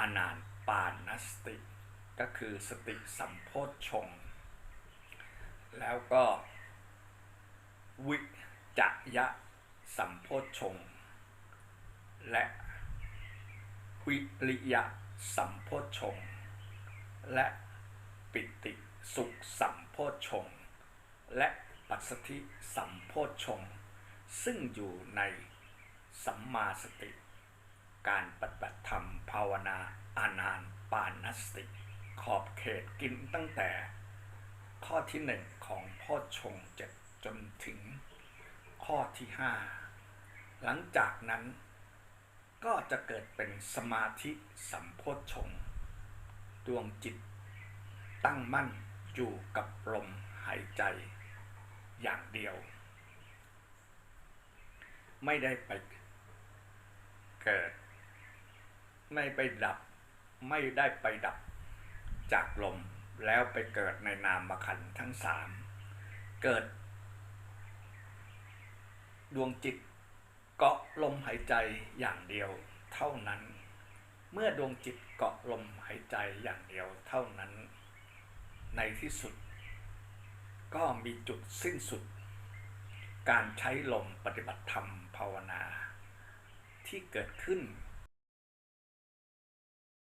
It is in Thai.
อานานปานสติ ก็คือสติสัมโพชฌงค์แล้วก็วิจยะสัมโพชฌงค์และวิริยะสัมโพชฌงค์และปิติสุขสัมโพชฌงค์และปัสสธิสัมโพชฌงค์ซึ่งอยู่ในสัมมาสติ การปฏิบัติธรรม ภาวนาอานานปานสติ ขอบเขตกินตั้งแต่ข้อที่หนึ่งของโพชงเจ็ดจนถึงข้อที่ห้าหลังจากนั้นก็จะเกิดเป็นสมาธิสัมโพชง ดวงจิตตั้งมั่นอยู่กับลมหายใจอย่างเดียว ไม่ได้ไปเกิด ไม่ไปดับ ไม่ได้ไปดับจากลมแล้วไปเกิดในนามขันทั้งสามเกิด ดวงจิตเกาะลมหายใจอย่างเดียวเท่านั้น เมื่อดวงจิตเกาะลมหายใจอย่างเดียวเท่านั้น ในที่สุด ก็มีจุดสิ้นสุด การใช้ลมปฏิบัติธรรมภาวนา ที่เกิดขึ้น